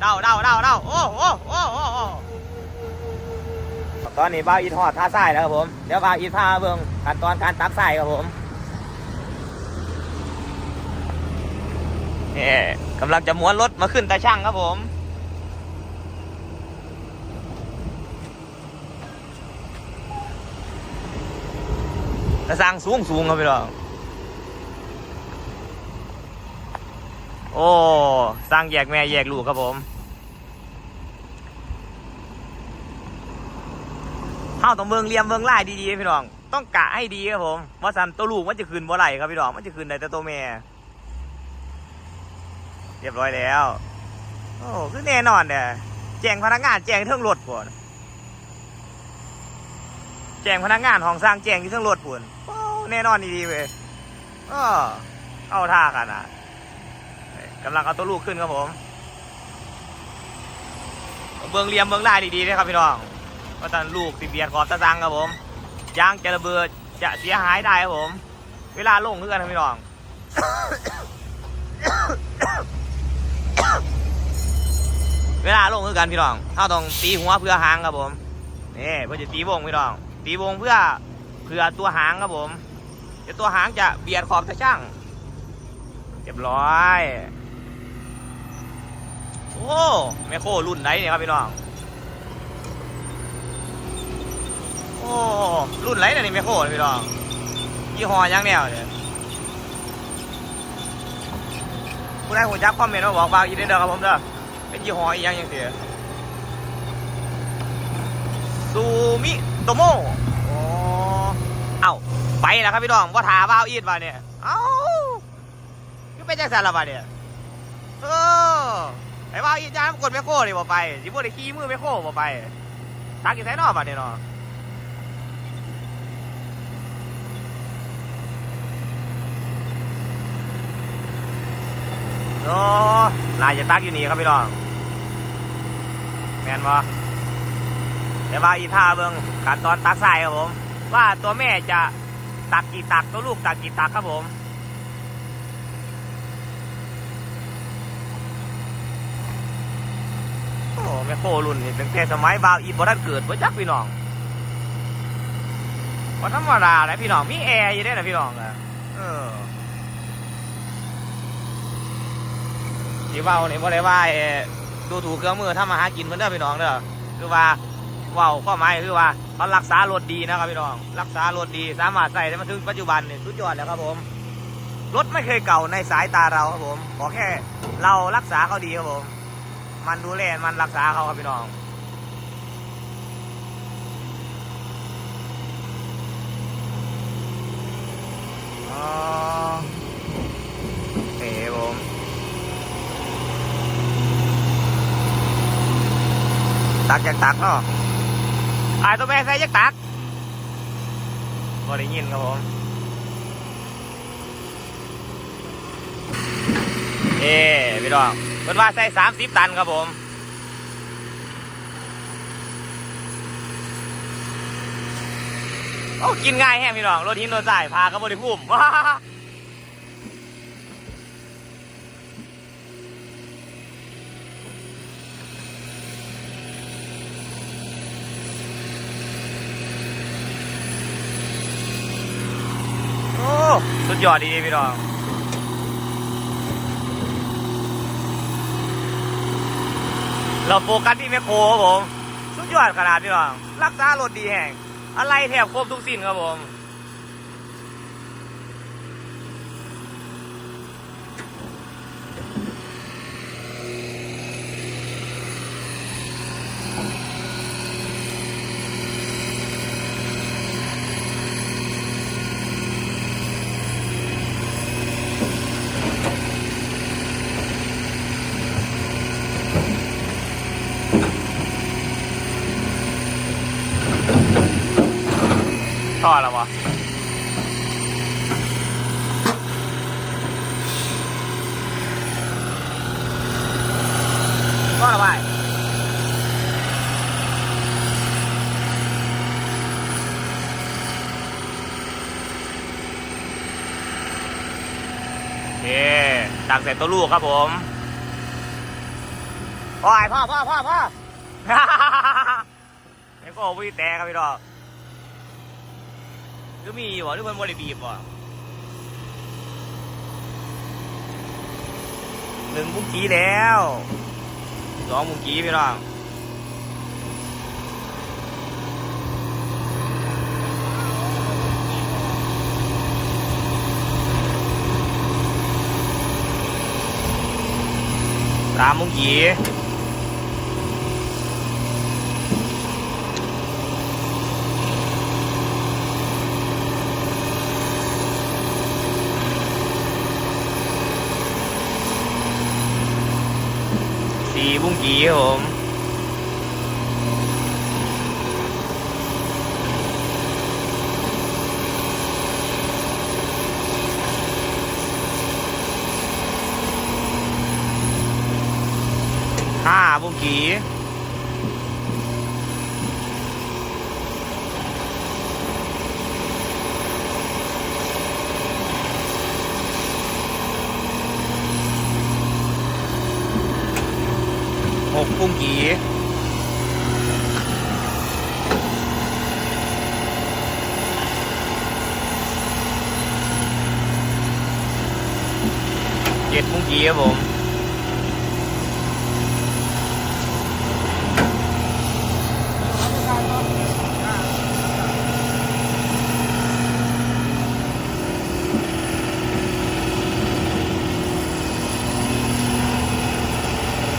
เดาเดาเดาเดาโอ้โอ้โอ้โอ้ตอนนี้บ้าอีทอดท่าไส้แล้วครับผม เดี๋ยวบ้าอีทพาเบิ่งขั้นตอนการตักไส้ครับผมนี่กำลังจะม้วนรถมาขึ้นตาช่างครับผมกระสังสูงสูงครับพี่น้องโอ้สร้างแยกแม่แยกลูกครับผมเฮาต้องเมืองเลี่ยมเมืองลายดีๆพี่น้อง ต้องกะให้ดีครับผมว่าสันตัวลูกมันจะคืนบ่ไหลครับพี่น้องมันจะคืนได้แต่ตัวแม่ เรียบร้อยแล้ว โอ้คือแน่นอนเนี่ยแจ้งพนักงานแจ้งเทิงรถก่อนแจ้งพนักงานของสร้างแจ้งที่เทิงรถปุ่นโอ้แน่นอนดีๆเว้ยอ้อเอาท่าขนาดกำลังเอาตัวลูกขึ้นครับผม เบืองเลี่ยมเบืองลายดีๆนะครับพี่น้อง ว่าตอนลูกติเบียดขอบตะซังครับผมยางจะระเบิดจะเสียหายได้ครับผม เวลาลงเพื่อนครับพี่น้องเวลาลงคือกันพี่น้องถ้าต้องตีหัวเพื่อหางครับผมนี่เพื่อจะตีวงพี่น้อง ตีวงเพื่อเพื่อตัวหางครับผมเดี๋ยวตัวหางจะเบียดขอบตะช่างเรียบร้อย โอ้แมคโครรุ่นไหนเนี่ยครับพี่น้อง โอ้รุ่นไหนเนี่ยนี่แมคโคตรพี่น้องยี่ห้อยังแนวเนี่ยผู้ใดหัวจักคอมเมนต์มาบอกบางอีเดนเด้อครับผมเด้อเป็นยี่ห้ออีกยังยังเสียซูมิโตโมโอ้เอ้าไปแล้วครับพี่น้องว่าถาบ้าวอีดมาเนี่ยเอ้าคือเป็นจังสันละบาเนี่ยเออไอ้บ้าอีดยานกดแมคโครนี่บ่ไปสิบ่ได้ขี่มือแมคโครบ่ไปทักอีไสนอกบัดเนี่ยเนาะ อ้นายจะตักอยู่นี่ครับพี่น้อง แมนบ่เดี๋ยวว่าอีท่าเบิ่งขั้นตอนตักใส่ครับผม ว่าตัวแม่จะตักกี่ตักตัวลูกตักกี่ตักครับผมโอ้แม่โครุ่นนี่ตั้งแต่สมัยบาวอีบ่ทันเกิดบ่จักพี่น้องบ่ธรรมดาเลยพี่น้องมีแอร์อยู่ได้นะพี่น้องอะเออ ที่เว้านี่บ่ได้ว่าเอ่อดูถูกเครื่องมือทำมาหากินเพิ่นเด้อพี่น้องเด้อคือว่าเว้าข้อหมายคือว่าเขารักษารถดีนะครับพี่น้อง รักษารถดีสามารถใส่ได้มาถึงปัจจุบันนี่สุดยอดแล้วครับผมรถไม่เคยเก่าในสายตาเราครับผมขอแค่เรารักษาเขาดีครับผม มันดูแลมันรักษาเขาครับพี่น้องอ๋อเคครับผม ตักจากตักเนาะอายตัวแม่ใส่จากตักก็ได้ยินครับผมเอ้พี่น้องเป็นว่าใส่สามสิบตันครับผมโอ้กินง่ายแฮะพี่น้องรถหินรถใส่พาเขาบริภูมิ โอ้ สุดยอดดีพี่น้องเราโฟกัสที่แมคโครครับผม สุดยอดขนาดพี่น้อง รักษารถดีแห่ง อะไรแถบครบทุกสิ่งครับผม ทอดแล้ววะทอดแล้วไปโอเคตักใส่ตัวลูกครับผมพ่อไอ้พ่อพ่อพ่อพ่อไอ้ก็วิ่งแต่ครับพี่ดอก หรือมีบ่หรือมันบริบีบบ่หนึ่งมุ้งกี้แล้วสองมุ้งกี้พี่น้องสามมุ้งกี้ สี่บุ้งกีครับผมห้าบุ้งกีหกบุ้งกี่เจ็ ดบุ้งกี่ครับผม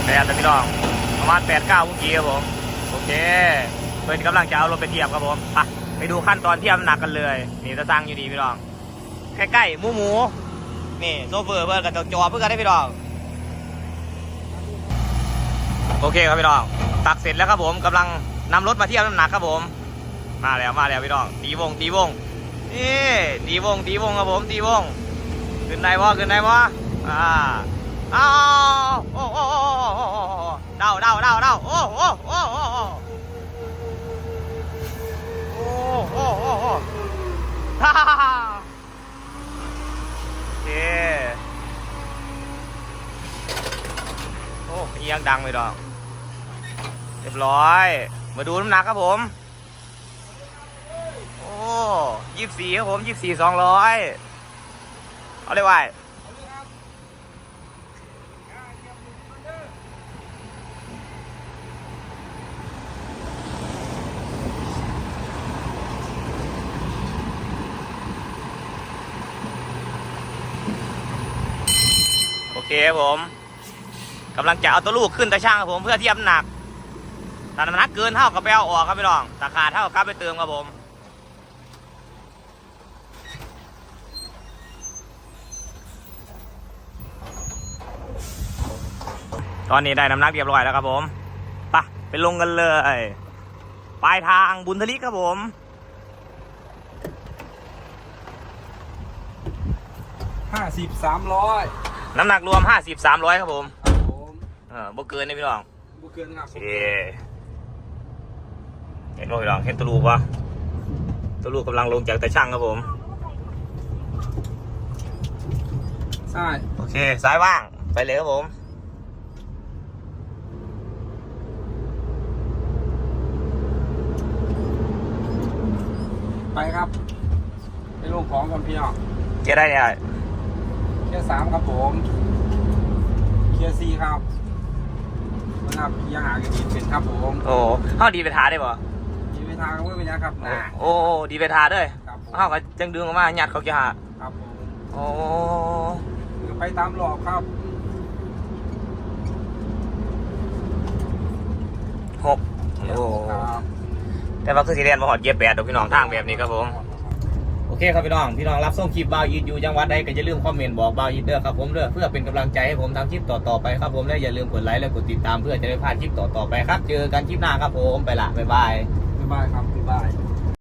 แปดนะพี่น้องประมาณแปดเก้ามื่อกี้ครับผม โอเคเพื่อนกำลังจะเอารถไปเทียบครับผมไปไปดูขั้นตอนเทียบน้ำหนักกันเลย นี่จะสร้างอยู่ดีพี่น้องใกล้ๆหมูหมู นี่โซเฟอร์เพื่อนกับจอเพื่อนได้พี่น้องโอเคครับพี่น้องตักเสร็จแล้วครับผมกำลังนำรถมาเทียบน้ำหนักครับผม มาแล้วมาแล้วพี่น้องตีวงตีวงนี่ตีวงตีวงครับผมตีวงขึ้นได้บ่ขึ้นได้บ่อ่าอ้าวโอ้โอ้โอ้โอ้เดาเดาเดาเดาโอ้โอ้โอ้โอ้โอ้โอ้โอ้ฮ่าฮ่า ยยังดังเลยดอก เรียบร้อย มาดูน้ำหนักครับผม โอ้ยี่สิบสี่ครับผมยี่สิบสี่สองร้อยเอาเลยว่ายโอเคครับผม กำลังจะเอาตัวลูกขึ้นตะช่างครับผมเพื่อเทียบน้ำหนักแต่น้ำหนักเกินเท่ากับไปเอาออกครับพี่น้องแต่ขาดเท่ากับไปเติมครับผมตอนนี้ได้น้ำหนักเรียบร้อยแล้วครับผมไปะไปลงกันเลย ปลายทางบุญทลิกครับผมห้าสิบสามร้อยน้ำหนักรวม50 300ครับผมผมเออบ่เกินนะพี่น้องบุเกินครับโอเคเห็นบ่พี่น้องเห็นตัวลูกปะตัวลูกกำลังลงจากตะช่างครับผมใช่โอเคสายว่างไปเลยครับผมไปครับไปลงของก่อนพี่น้องเจ๊ได้เนี่ยเคลียร์สามครับผมเคลียร์สี่ครับนะ ครับยังหากันดีเป็นครับผมโอ้เข้าดีไปทาได้ปะยีไปทางก็ไม่เป็นยังครับนะโอ้โอ้ดีไปทาด้วยครับผมเข้าก็จังดึงออกมาหยัดเขาจะหาครับผมโอ้ไปตามหลอกครับหกโอ้ครับแต่ว่าคือสีเรียนมาหอดเย็บแปดดอกพี่น้องทางแบบนี้ครับผมโอ เคครับพี่น้อง พี่น้องรับส่งคลิปบ่าวยิดอยู่จังหวัดใดก็อย่าลืมคอมเมนต์บอกบ่าวยิดเด้อครับผมเด้อเพื่อเป็นกำลังใจให้ผมทำคลิปต่อๆไปครับผมและอย่าลืมกดไลค์และกดติดตามเพื่อจะได้พลาดคลิปต่อๆไปครับ เจอกันคลิปหน้าครับผมไปละบ๊ายบาย บ๊ายบายครับบ๊ายบาย